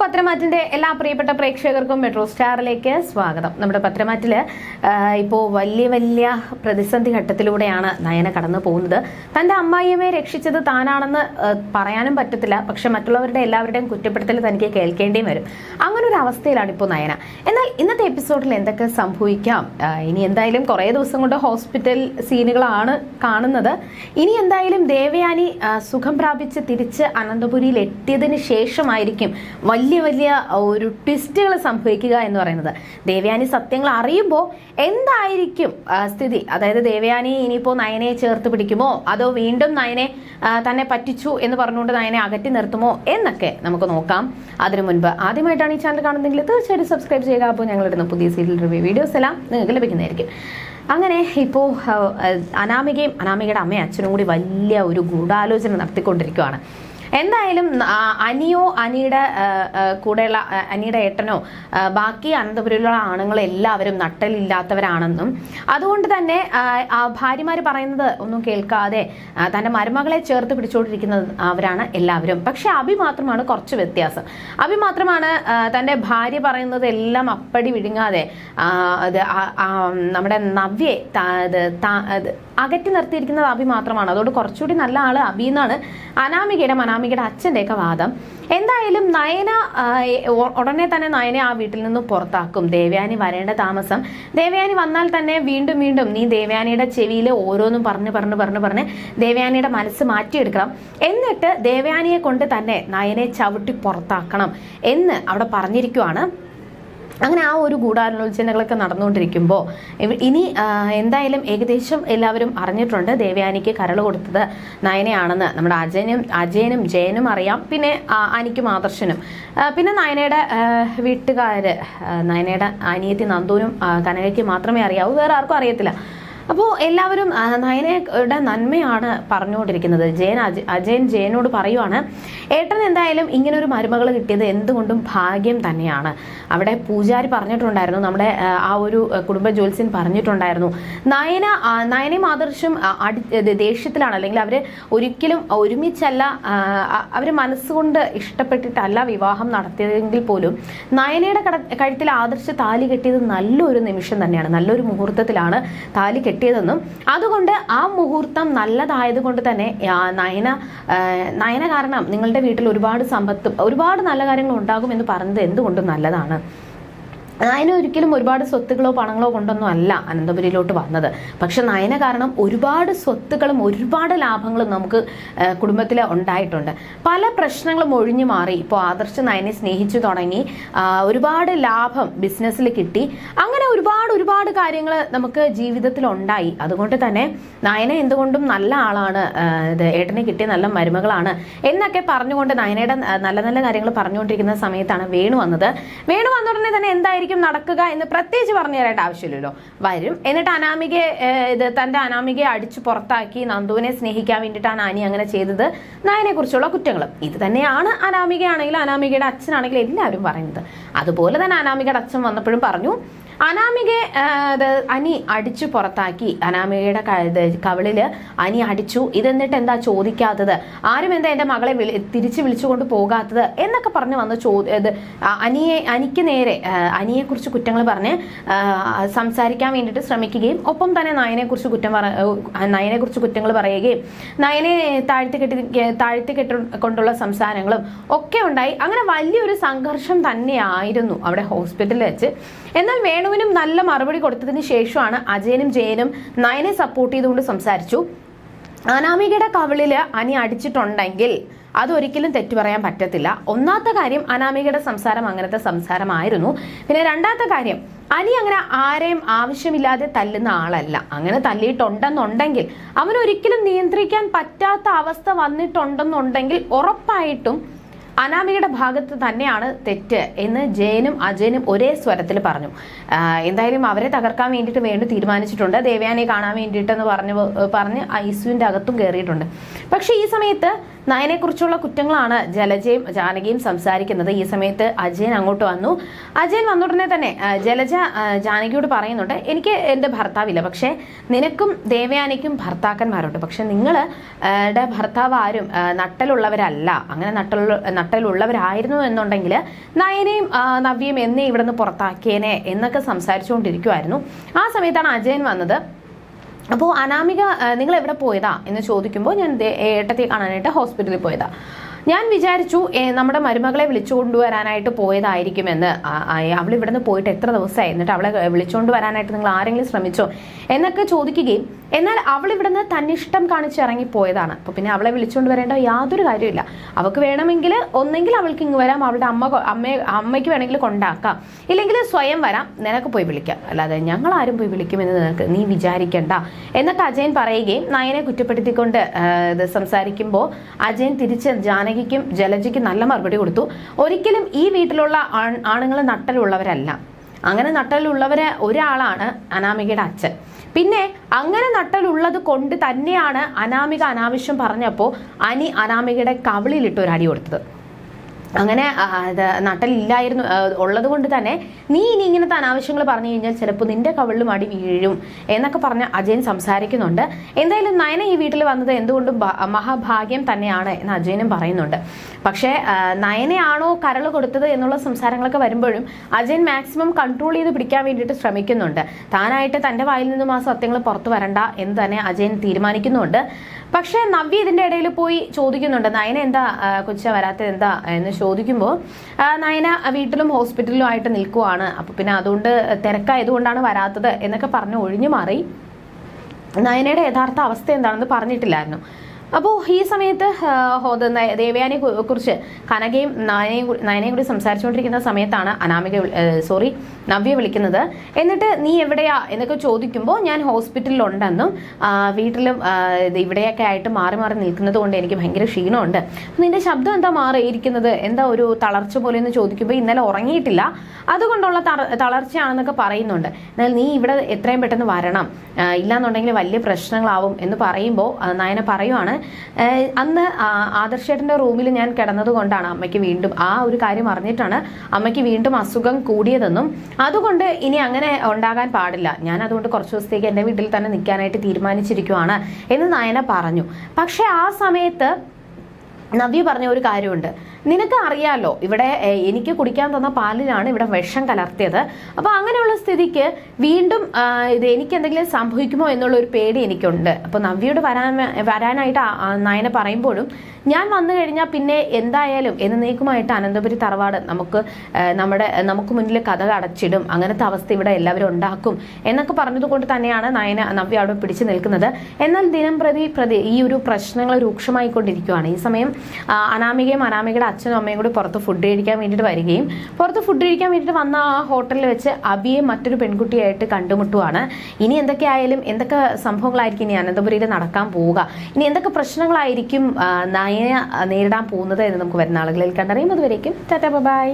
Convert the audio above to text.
പത്രമാറ്റിന്റെ എല്ലാ പ്രിയപ്പെട്ട പ്രേക്ഷകർക്കും മെട്രോ സ്റ്റാറിലേക്ക് സ്വാഗതം. നമ്മുടെ പത്രമാറ്റിൽ ഇപ്പോൾ വലിയ വലിയ പ്രതിസന്ധി ഘട്ടത്തിലൂടെയാണ് നയന കടന്നു പോകുന്നത്. തന്റെ അമ്മായിയമ്മയെ രക്ഷിച്ചത് താനാണെന്ന് പറയാനും പറ്റത്തില്ല. പക്ഷെ മറ്റുള്ളവരുടെ എല്ലാവരുടെയും കുറ്റപ്പെടുത്തൽ തനിക്ക് കേൾക്കേണ്ടിയും വരും. അങ്ങനെ ഒരു അവസ്ഥയിലാണ് ഇപ്പോൾ നയന. എന്നാൽ ഇന്നത്തെ എപ്പിസോഡിൽ എന്തൊക്കെ സംഭവിക്കാം? ഇനി എന്തായാലും കുറേ ദിവസം കൊണ്ട് ഹോസ്പിറ്റൽ സീനുകളാണ് കാണുന്നത്. ഇനി എന്തായാലും ദേവയാനി സുഖം പ്രാപിച്ച് തിരിച്ച് അനന്തപുരിയിൽ എത്തിയതിന് ശേഷമായിരിക്കും വലിയ വലിയ വലിയ ഒരു ട്വിസ്റ്റുകൾ സംഭവിക്കുക എന്ന് പറയുന്നത്. ദേവയാനി സത്യങ്ങൾ അറിയുമ്പോൾ എന്തായിരിക്കും സ്ഥിതി? അതായത് ദേവയാനി ഇനിയിപ്പോൾ നയനെ ചേർത്ത് പിടിക്കുമോ? അതോ വീണ്ടും നയനെ തന്നെ പറ്റിച്ചു എന്ന് പറഞ്ഞുകൊണ്ട് നയനെ അകറ്റി നിർത്തുമോ എന്നൊക്കെ നമുക്ക് നോക്കാം. അതിനു മുൻപ് ആദ്യമായിട്ടാണ് ഈ ചാനൽ കാണുന്നതെങ്കിൽ തീർച്ചയായിട്ടും സബ്സ്ക്രൈബ് ചെയ്യുക. അപ്പോൾ ഞങ്ങളിടുന്ന പുതിയ സീരിയൽ റിവ്യൂ വീഡിയോസ് എല്ലാം നിങ്ങൾക്ക് ലഭിക്കുന്നതായിരിക്കും. അങ്ങനെ ഇപ്പോൾ അനാമികയും അനാമികയുടെ അമ്മയും അച്ഛനും കൂടി വലിയ ഒരു ഗൂഢാലോചന നടത്തിക്കൊണ്ടിരിക്കുകയാണ് എന്തായാലും അനിയോ അനിയുടെ കൂടെയുള്ള അനിയുടെ ഏട്ടനോ ബാക്കി അനന്തപുരയിലുള്ള ആണുങ്ങൾ എല്ലാവരും നട്ടലില്ലാത്തവരാണെന്നും അതുകൊണ്ട് തന്നെ ഭാര്യമാർ പറയുന്നത് ഒന്നും കേൾക്കാതെ തന്റെ മരുമകളെ ചേർത്ത് പിടിച്ചുകൊണ്ടിരിക്കുന്നത് അവരാണ് എല്ലാവരും. പക്ഷെ അഭി മാത്രമാണ് കുറച്ച് വ്യത്യാസം. അഭി മാത്രമാണ് തന്റെ ഭാര്യ പറയുന്നത് എല്ലാം അപ്പടി വിഴുങ്ങാതെ നമ്മുടെ നവ്യെ അകറ്റി നിർത്തിയിരിക്കുന്നത് അഭി മാത്രമാണ്. അതുകൊണ്ട് കുറച്ചുകൂടി നല്ല ആൾ അഭി എന്നാണ് അനാമികയുടെ അനാമികയുടെ അച്ഛന്റെയൊക്കെ വാദം. എന്തായാലും നയന ഉടനെ തന്നെ നയനെ ആ വീട്ടിൽ നിന്ന് പുറത്താക്കും. ദേവയാനി വരേണ്ട താമസം. ദേവയാനി വന്നാൽ തന്നെ വീണ്ടും വീണ്ടും നീ ദേവയാനിയുടെ ചെവിയിൽ ഓരോന്നും പറഞ്ഞ് പറഞ്ഞ് പറഞ്ഞ് പറഞ്ഞ് ദേവയാനിയുടെ മനസ്സ് മാറ്റിയെടുക്കണം. എന്നിട്ട് ദേവയാനിയെ കൊണ്ട് തന്നെ നയനെ ചവിട്ടി പുറത്താക്കണം എന്ന് അവിടെ പറഞ്ഞിരിക്കുവാണ് അങ്ങനെ ആ ഒരു ഗൂഢാലോചനകളൊക്കെ നടന്നുകൊണ്ടിരിക്കുമ്പോൾ ഇനി എന്തായാലും ഏകദേശം എല്ലാവരും അറിഞ്ഞിട്ടുണ്ട് ദേവയാനിക്ക് കരൾ കൊടുത്തത് നയനയാണെന്ന്. നമ്മുടെ അജയനും അജയനും ജയനും അറിയാം. പിന്നെ അനിക്കും ആദർശനും. പിന്നെ നയനയുടെ വീട്ടുകാർ നയനയുടെ അനിയത്തി നന്ദുവിനും ആ, കനകയ്ക്ക് മാത്രമേ അറിയാവൂ. വേറെ ആർക്കും അറിയത്തില്ല. അപ്പോൾ എല്ലാവരും നയനയുടെ നന്മയാണ് പറഞ്ഞുകൊണ്ടിരിക്കുന്നത്. ജയൻ അജ- അജയൻ ജയനോട് പറയുവാണ് ഏട്ടൻ എന്തായാലും ഇങ്ങനെ ഒരു മരുമകൾ കിട്ടിയത് എന്തുകൊണ്ടും ഭാഗ്യം തന്നെയാണ്. അവിടെ പൂജാരി പറഞ്ഞിട്ടുണ്ടായിരുന്നു നമ്മുടെ ആ, ഒരു കുടുംബ ജ്യോത്സ്യൻ പറഞ്ഞിട്ടുണ്ടായിരുന്നു. നയന നയനയും ആദർശം അടി ദേഷ്യത്തിലാണ്. അല്ലെങ്കിൽ അവർ ഒരിക്കലും ഒരുമിച്ചല്ല അവർ മനസ്സുകൊണ്ട് ഇഷ്ടപ്പെട്ടിട്ടല്ല വിവാഹം നടത്തിയതെങ്കിൽ പോലും നയനയുടെ കഴുത്തിൽ ആദർശ താലി കെട്ടിയത് നല്ലൊരു നിമിഷം തന്നെയാണ്. നല്ലൊരു മുഹൂർത്തത്തിലാണ് താലി കെട്ടിയതെന്നും അതുകൊണ്ട് ആ മുഹൂർത്തം നല്ലതായത് കൊണ്ട് തന്നെ നയന നയന കാരണം നിങ്ങളുടെ വീട്ടിൽ ഒരുപാട് സമ്പത്ത് ഒരുപാട് നല്ല കാര്യങ്ങൾ ഉണ്ടാകും എന്ന് പറഞ്ഞത് എന്തുകൊണ്ടും നല്ലതാണ്. നയന ഒരിക്കലും ഒരുപാട് സ്വത്തുകളോ പണങ്ങളോ കൊണ്ടൊന്നും അല്ല അനന്തപുരിയിലോട്ട് വന്നത്. പക്ഷെ നയന കാരണം ഒരുപാട് സ്വത്തുക്കളും ഒരുപാട് ലാഭങ്ങളും നമുക്ക് കുടുംബത്തിൽ ഉണ്ടായിട്ടുണ്ട്. പല പ്രശ്നങ്ങളും ഒഴിഞ്ഞു മാറി. ഇപ്പോൾ ആദർശ് നയനെ സ്നേഹിച്ചു തുടങ്ങി. ഒരുപാട് ലാഭം ബിസിനസ്സിൽ കിട്ടി. അങ്ങനെ ഒരുപാട് ഒരുപാട് കാര്യങ്ങൾ നമുക്ക് ജീവിതത്തിൽ ഉണ്ടായി. അതുകൊണ്ട് തന്നെ നയന എന്തുകൊണ്ടും നല്ല ആളാണ്. ഏട്ടനെ കിട്ടിയ നല്ല മരുമകളാണ്. എന്നൊക്കെ പറഞ്ഞുകൊണ്ട് നയനയുടെ നല്ല നല്ല കാര്യങ്ങൾ പറഞ്ഞുകൊണ്ടിരിക്കുന്ന സമയത്താണ് വേണു വന്നത്. വേണു വന്ന ഉടനെ തന്നെ എന്തായിരിക്കും നടക്കുക എന്ന് പ്രത്യേകിച്ച് പറഞ്ഞു തരേണ്ട ആവശ്യമില്ലല്ലോ. വരും. എന്നിട്ട് അനാമികയെ ഇത് തന്റെ അനാമികയെ അടിച്ചു പുറത്താക്കി നന്ദുവിനെ സ്നേഹിക്കാൻ വേണ്ടിയിട്ടാണ് ആനി അങ്ങനെ ചെയ്തത്. നയനെ കുറിച്ചുള്ള കുറ്റങ്ങൾ ഇത് തന്നെയാണ് അനാമികയാണെങ്കിലും അനാമികയുടെ അച്ഛനാണെങ്കിലും എല്ലാവരും പറയുന്നത്. അതുപോലെ തന്നെ അനാമികയുടെ അച്ഛൻ വന്നപ്പോഴും പറഞ്ഞു അനാമികയെ അനി അടിച്ചു പുറത്താക്കി. അനാമികയുടെ കവളിൽ അനി അടിച്ചു. ഇതെന്നിട്ട് എന്താ ചോദിക്കാത്തത്? ആരും എന്താ എന്റെ മകളെ തിരിച്ചു വിളിച്ചുകൊണ്ട് പോകാത്തത്? എന്നൊക്കെ പറഞ്ഞ് വന്ന് ചോ ഇത് അനിയെ അനിക്ക് നേരെ അനിയെ കുറിച്ച് കുറ്റങ്ങൾ പറഞ്ഞ് സംസാരിക്കാൻ വേണ്ടിട്ട് ശ്രമിക്കുകയും ഒപ്പം തന്നെ നയനെക്കുറിച്ച് കുറ്റം പറ നയനെക്കുറിച്ച് കുറ്റങ്ങൾ പറയുകയും നയനെ താഴ്ത്തി കെട്ടി താഴ്ത്തി കെട്ടി കൊണ്ടുള്ള സംസാരങ്ങളും ഒക്കെ ഉണ്ടായി. അങ്ങനെ വലിയൊരു സംഘർഷം തന്നെയായിരുന്നു അവിടെ ഹോസ്പിറ്റലിൽ വെച്ച്. എന്നാൽ വേണുവിനും നല്ല മറുപടി കൊടുത്തതിന് ശേഷമാണ് അജയനും ജയനും നയനെ സപ്പോർട്ട് ചെയ്തുകൊണ്ട് സംസാരിച്ചു. അനാമികയുടെ കവിളിൽ അനി അടിച്ചിട്ടുണ്ടെങ്കിൽ അതൊരിക്കലും തെറ്റു പറയാൻ പറ്റത്തില്ല. ഒന്നാമത്തെ കാര്യം അനാമികയുടെ സംസാരം അങ്ങനത്തെ സംസാരമായിരുന്നു. പിന്നെ രണ്ടാമത്തെ കാര്യം അനി അങ്ങനെ ആരെയും ആവശ്യമില്ലാതെ തല്ലുന്ന ആളല്ല. അങ്ങനെ തല്ലിയിട്ടുണ്ടെന്നുണ്ടെങ്കിൽ അവനൊരിക്കലും നിയന്ത്രിക്കാൻ പറ്റാത്ത അവസ്ഥ വന്നിട്ടുണ്ടെന്നുണ്ടെങ്കിൽ ഉറപ്പായിട്ടും അനാമികയുടെ ഭാഗത്ത് തന്നെയാണ് തെറ്റ് എന്ന് ജയനും അജയനും ഒരേ സ്വരത്തിൽ പറഞ്ഞു. എന്തായാലും അവരെ തകർക്കാൻ വേണ്ടിയിട്ട് വേണ്ടി തീരുമാനിച്ചിട്ടുണ്ട്. ദേവയാനെ കാണാൻ വേണ്ടിയിട്ടെന്ന് പറഞ്ഞു പറഞ്ഞ് ഐസുവിന്റെ അകത്തും കയറിയിട്ടുണ്ട്. പക്ഷേ ഈ സമയത്ത് നയനെക്കുറിച്ചുള്ള കുറ്റങ്ങളാണ് ജലജയും ജാനകിയും സംസാരിക്കുന്നത്. ഈ സമയത്ത് അജയൻ അങ്ങോട്ട് വന്നു. അജയൻ വന്നുടനെ തന്നെ ജലജ ജാനകിയോട് പറയുന്നുണ്ട് എനിക്ക് എന്റെ ഭർത്താവില്ല പക്ഷേ നിനക്കും ദേവയാനിക്കും ഭർത്താക്കന്മാരുണ്ട്. പക്ഷെ നിങ്ങൾ ഭർത്താവ് ആരും നട്ടലുള്ളവരല്ല. അങ്ങനെ നട്ടലുള്ള നട്ടലുള്ളവരായിരുന്നു എന്നുണ്ടെങ്കിൽ നയനെയും നവ്യയും എന്നെ ഇവിടെ നിന്ന് പുറത്താക്കിയേനെ എന്നൊക്കെ സംസാരിച്ചുകൊണ്ടിരിക്കുമായിരുന്നു ആ സമയത്താണ് അജയൻ വന്നത്. അപ്പോൾ അനാമിക നിങ്ങൾ എവിടെ പോയതാ എന്ന് ചോദിക്കുമ്പോൾ ഞാൻ ഏട്ടത്തെ കാണാനായിട്ട് ഹോസ്പിറ്റലിൽ പോയതാ. ഞാൻ വിചാരിച്ചു നമ്മുടെ മരുമകളെ വിളിച്ചുകൊണ്ടുവരാനായിട്ട് പോയതായിരിക്കുമെന്ന്. അവൾ ഇവിടുന്ന് പോയിട്ട് എത്ര ദിവസമായി എന്നിട്ട് അവളെ വിളിച്ചുകൊണ്ടുവരാനായിട്ട് നിങ്ങൾ ആരെങ്കിലും ശ്രമിച്ചോ എന്നൊക്കെ ചോദിക്കുകയും എന്നാൽ അവൾ ഇവിടുന്ന് തന്നിഷ്ടം കാണിച്ച് ഇറങ്ങി പോയതാണ് അപ്പോൾ പിന്നെ അവളെ വിളിച്ചുകൊണ്ട് വരേണ്ട യാതൊരു കാര്യമില്ല അവൾക്ക് വേണമെങ്കിൽ ഒന്നെങ്കിൽ അവൾക്ക് ഇങ്ങ് വരാം. അവളുടെ അമ്മ അമ്മയെ അമ്മയ്ക്ക് വേണമെങ്കിൽ കൊണ്ടാക്കാം. ഇല്ലെങ്കിൽ സ്വയം വരാം. നിനക്ക് പോയി വിളിക്കാം. അല്ലാതെ ഞങ്ങൾ ആരും പോയി വിളിക്കുമെന്ന് നിനക്ക് നീ വിചാരിക്കണ്ട. എന്നൊക്കെ അജയൻ പറയുകയും നയനെ കുറ്റപ്പെടുത്തിക്കൊണ്ട് ഇത് സംസാരിക്കുമ്പോൾ അജയൻ തിരിച്ച് ജാനകിക്കും ജലജയ്ക്കും നല്ല മറുപടി കൊടുത്തു. ഒരിക്കലും ഈ വീട്ടിലുള്ള ആണുങ്ങൾ നട്ടലുള്ളവരല്ല. അങ്ങനെ നട്ടലുള്ളവരെ ഒരാളാണ് അനാമികയുടെ അച്ഛൻ. പിന്നെ അങ്ങനെ നട്ടലുള്ളത് കൊണ്ട് തന്നെയാണ് അനാമിക അനാവശ്യം പറഞ്ഞപ്പോൾ അനി അനാമികയുടെ കവിളിലിട്ട് ഒരു അടി കൊടുത്തത്. അങ്ങനെ നട്ടലില്ലായിരുന്നു ഉള്ളത് കൊണ്ട് തന്നെ നീ ഇനി ഇങ്ങനത്തെ അനാവശ്യങ്ങൾ പറഞ്ഞു കഴിഞ്ഞാൽ ചിലപ്പോൾ നിന്റെ കവിളിലും അടി വീഴും എന്നൊക്കെ പറഞ്ഞ് അജയൻ സംസാരിക്കുന്നുണ്ട്. എന്തായാലും നയന ഈ വീട്ടിൽ വന്നത് എന്തുകൊണ്ടും മഹാഭാഗ്യം തന്നെയാണ് എന്ന് അജയനും പറയുന്നുണ്ട്. പക്ഷേ നയനയാണോ കരൾ കൊടുത്തത് എന്നുള്ള സംസാരങ്ങളൊക്കെ വരുമ്പോഴും അജയൻ മാക്സിമം കൺട്രോൾ ചെയ്ത് പിടിക്കാൻ വേണ്ടിയിട്ട് ശ്രമിക്കുന്നുണ്ട്. താനായിട്ട് തന്റെ വായിൽ നിന്നും ആ സത്യങ്ങൾ പുറത്തു വരണ്ട എന്ന് തന്നെ അജയൻ തീരുമാനിക്കുന്നുണ്ട്. പക്ഷേ നവ്യ ഇതിന്റെ ഇടയിൽ പോയി ചോദിക്കുന്നുണ്ട്. നയന എന്താ കൊച്ച വരാത്തത് എന്താ എന്ന് ചോദിക്കുമ്പോൾ നയന വീട്ടിലും ഹോസ്പിറ്റലിലും ആയിട്ട് നിൽക്കുവാണ്. അപ്പൊ പിന്നെ അതുകൊണ്ട് തിരക്കായതുകൊണ്ടാണ് വരാത്തത് എന്നൊക്കെ പറഞ്ഞ് ഒഴിഞ്ഞു മാറി. നയനയുടെ യഥാർത്ഥ അവസ്ഥ എന്താണെന്ന് പറഞ്ഞിട്ടില്ലായിരുന്നു. അപ്പോൾ ഈ സമയത്ത് ദേവയാനെ കുറിച്ച് കനകയും നയനയും നയനയും കൂടി സംസാരിച്ചുകൊണ്ടിരിക്കുന്ന സമയത്താണ് അനാമിക സോറി നവ്യ വിളിക്കുന്നത്. എന്നിട്ട് നീ എവിടെയാ എന്നൊക്കെ ചോദിക്കുമ്പോൾ ഞാൻ ഹോസ്പിറ്റലിലുണ്ടെന്നും വീട്ടിലും ഇവിടെയൊക്കെ ആയിട്ട് മാറി മാറി നിൽക്കുന്നത് കൊണ്ട് എനിക്ക് ഭയങ്കര ക്ഷീണമുണ്ട്. നിന്റെ ശബ്ദം എന്താ മാറിയിരിക്കുന്നത്? എന്താ ഒരു തളർച്ച പോലെ എന്ന് ചോദിക്കുമ്പോൾ ഇന്നലെ ഉറങ്ങിയിട്ടില്ല. അതുകൊണ്ടുള്ള തള- തളർച്ചയാണെന്നൊക്കെ പറയുന്നുണ്ട്. എന്നാൽ നീ ഇവിടെ എത്രയും പെട്ടെന്ന് വരണം. ഇല്ലാന്നുണ്ടെങ്കിൽ വലിയ പ്രശ്നങ്ങളാവും എന്ന് പറയുമ്പോൾ നയന പറയുവാണ് അന്ന് ആദർശേട്ടന്റെ റൂമിൽ ഞാൻ കിടന്നത് കൊണ്ടാണ് അമ്മയ്ക്ക് വീണ്ടും ആ ഒരു കാര്യം അറിഞ്ഞിട്ടാണ് അമ്മയ്ക്ക് വീണ്ടും അസുഖം കൂടിയതെന്നും അതുകൊണ്ട് ഇനി അങ്ങനെ ഉണ്ടാകാൻ പാടില്ല. ഞാൻ അതുകൊണ്ട് കുറച്ച് ദിവസത്തേക്ക് എന്റെ വീട്ടിൽ തന്നെ നിൽക്കാനായിട്ട് തീരുമാനിച്ചിരിക്കുവാണ് എന്ന് നയന പറഞ്ഞു. പക്ഷേ ആ സമയത്ത് നവ്യ പറഞ്ഞ ഒരു കാര്യമുണ്ട്. നിനക്ക് അറിയാലോ ഇവിടെ എനിക്ക് കുടിക്കാൻ തന്ന പാലിലാണ് ഇവിടെ വിഷം കലർത്തിയത്. അപ്പോൾ അങ്ങനെയുള്ള സ്ഥിതിക്ക് വീണ്ടും ഇത് എനിക്ക് എന്തെങ്കിലും സംഭവിക്കുമോ എന്നുള്ള ഒരു പേടി എനിക്കുണ്ട്. അപ്പോൾ നവ്യോട് വരാൻ വരാനായിട്ട് നയന പറയുമ്പോഴും ഞാൻ വന്നു കഴിഞ്ഞാൽ പിന്നെ എന്തായാലും എന്നേക്കുമായിട്ട് അനന്തപുരി തറവാട് നമുക്ക് നമ്മുടെ നമുക്ക് മുന്നിൽ കഥ അടച്ചിടും. അങ്ങനത്തെ അവസ്ഥ ഇവിടെ എല്ലാവരും ഉണ്ടാക്കും എന്നൊക്കെ പറഞ്ഞതുകൊണ്ട് തന്നെയാണ് നയന നവ്യ അവിടെ പിടിച്ചു നിൽക്കുന്നത്. എന്നാൽ ദിനം പ്രതി പ്രതി ഈ ഒരു പ്രശ്നങ്ങൾ രൂക്ഷമായിക്കൊണ്ടിരിക്കുകയാണ് ഈ സമയം അനാമികയും അനാമികയുടെ അച്ഛനും അമ്മയും കൂടി പുറത്ത് ഫുഡ് കഴിക്കാൻ വേണ്ടിയിട്ട് വരികയും പുറത്ത് ഫുഡ് കഴിക്കാൻ വേണ്ടിയിട്ട് വന്ന ആ ഹോട്ടലിൽ വെച്ച് അബിയെ മറ്റൊരു പെൺകുട്ടിയായിട്ട് കണ്ടുമുട്ടുവാണ്. ഇനി എന്തൊക്കെ ആയാലും എന്തൊക്കെ സംഭവങ്ങളായിരിക്കും ഇനി അനന്തപുരിയിൽ നടക്കാൻ പോവുക? ഇനി എന്തൊക്കെ പ്രശ്നങ്ങളായിരിക്കും നയ നേരിടാൻ പോകുന്നത് എന്ന് നമുക്ക് വരുന്ന ആളുകളിൽ കണ്ടറിയും അതുവരേക്കും ടാറ്റാ ബൈ.